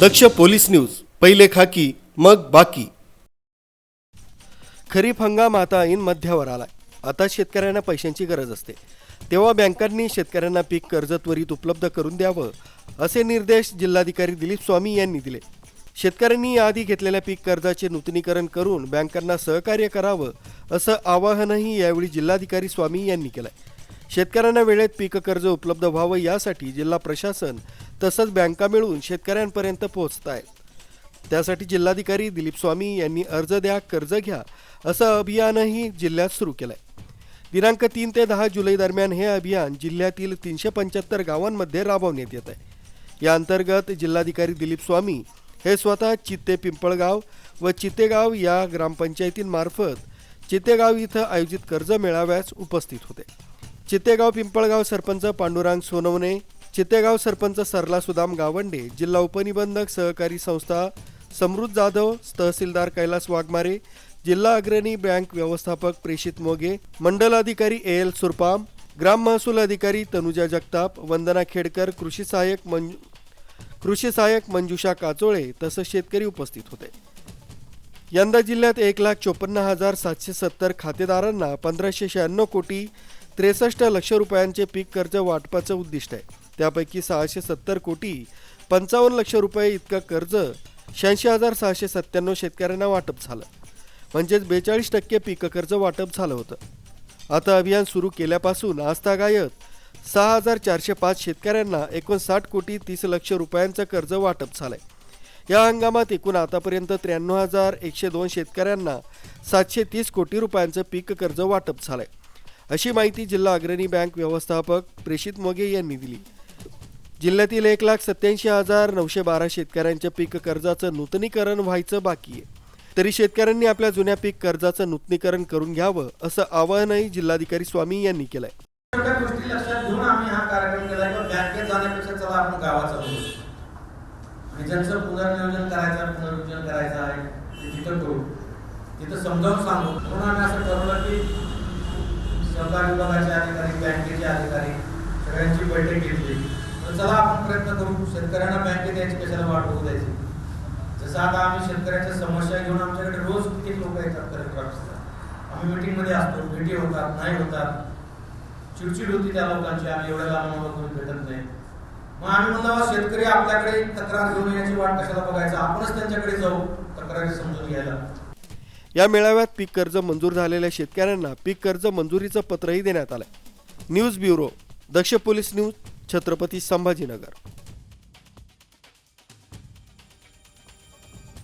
दक्ष police news पहिले खाकी मग बाकी. खरीप हंगाम आता ऐन मध्यावर आलाय. आता शेतकऱ्यांना पैशांची गरज असते. तेव्हा बँकांनी शेतकऱ्यांना पीक कर्ज त्वरित उपलब्ध करून द्यावं असे निर्देश जिल्हाधिकारी दिलीप स्वामी यांनी दिले. शेतकऱ्यांनी याआधी घेतलेल्या पीक कर्जाचे नूतनीकरण करून बँकांना सहकार्य करावं असं आवाहनही यावेळी जिल्हाधिकारी स्वामी यांनी केलंय. शेतकऱ्यांना वेळेत पीक कर्ज उपलब्ध व्हावं यासाठी जिल्हा प्रशासन तसंच बँका मिळून शेतकऱ्यांपर्यंत पोहोचत आहेत. त्यासाठी जिल्हाधिकारी दिलीप स्वामी यांनी अर्ज द्या कर्ज घ्या असं अभियानही जिल्ह्यात सुरू केलंय. दिनांक तीन ते दहा जुलै दरम्यान हे अभियान जिल्ह्यातील तीनशे पंच्याहत्तर गावांमध्ये राबवण्यात येत आहे. या अंतर्गत जिल्हाधिकारी दिलीप स्वामी हे स्वतः चित्ते पिंपळगाव व चित्तेगाव या ग्रामपंचायतींमार्फत चित्तेगाव इथं आयोजित कर्ज मेळाव्यास उपस्थित होते. चित्तेगाव पिंपळगाव सरपंच पांडुरांग सोनवणे चित्तेगाव सरपंच सरला सुदाम गावंडे जिल्हा उपनिबंधक सहकारी संस्था समृद्ध जाधव तहसीलदार कैलास वाघमारे जिल्हा अग्रणी बँक व्यवस्थापक प्रेषित मोगे मंडल अधिकारी ए एल सुरपाम ग्राम महसूल अधिकारी तनुजा जगताप वंदना खेडकर कृषी सहाय्यक मंजू कृषी सहाय्यक मंजुषा काचोळे तसंच शेतकरी उपस्थित होते. यंदा जिल्ह्यात एक लाख चोपन्न हजार सातशे सत्तर खातेदारांना पंधराशे शहाण्णव कोटी त्रेसष्ट लक्ष रुपयांचे पीक कर्ज वाटपाचं उद्दिष्ट आहे. त्यापैकी सहाशे सत्तर कोटी पंचावन्न लक्ष रुपये इतकं कर्ज शहाऐंशी हजार सहाशे सत्त्याण्णव शेतकऱ्यांना वाटप झालं. म्हणजेच बेचाळीस टक्के पीक कर्ज वाटप झालं होतं. आता अभियान सुरू केल्यापासून आजतागायत सहा हजार चारशे पाच शेतकऱ्यांना एकोणसाठ कोटी तीस लक्ष रुपयांचं कर्ज वाटप झालंय. या हंगामात एकूण आतापर्यंत त्र्याण्णव हजार एकशे दोन शेतकऱ्यांना सातशे तीस कोटी रुपयांचं पीक कर्ज वाटप झालंय. अशी माहिती जिल्हा अग्रणी बँक व्यवस्थापक प्रेषित मोगे यांनी दिली. जिल्ह्यातील एक लाख सत्याऐंशी हजार नऊशे बारा शेतकऱ्यांच्या पीक कर्जाचं नूतनीकरण व्हायचं बाकी आहे. तरी शेतकऱ्यांनी आपल्या जुन्या पीक कर्जाचं नूतनीकरण करून घ्यावं असं आवाहनही जिल्हाधिकारी स्वामी यांनी केलंय. ज्यांचं पुनर्नियोजन करायचं आहे, करायचं आहे ते तिथं करू तिथं समजावून सांगू म्हणून आम्ही असं ठरवलं की सहकार विभागाचे अधिकारी बँकेचे अधिकारी सगळ्यांची बैठक घेतली. चला आपण प्रयत्न करू. शेतकऱ्यांना बँकेत यायची कशाला वाट होऊ द्यायची. जसं आता आम्ही शेतकऱ्यांच्या समस्या घेऊन आमच्याकडे रोज किती लोक येतात कलेक्टर ऑफिसला आम्ही मिटिंगमध्ये असतो. भेटी होतात नाही होतात. चिडचिड होती त्या लोकांची. आम्ही एवढ्या लांब कोणी भेटत नाही. मग आम्ही म्हणलं शेतकरी आपल्याकडे तक्रार घेऊन येण्याची वाट कशाला बघायचं? आपणच त्यांच्याकडे जाऊ तक्रारी समजून घ्यायला. या मेळाव्यात पीक कर्ज मंजूर झालेल्या शेतकऱ्यांना पीक कर्ज मंजुरीचं पत्रही देण्यात आलं news bureau Daksh police news Chhatrapati Sambhajinagar.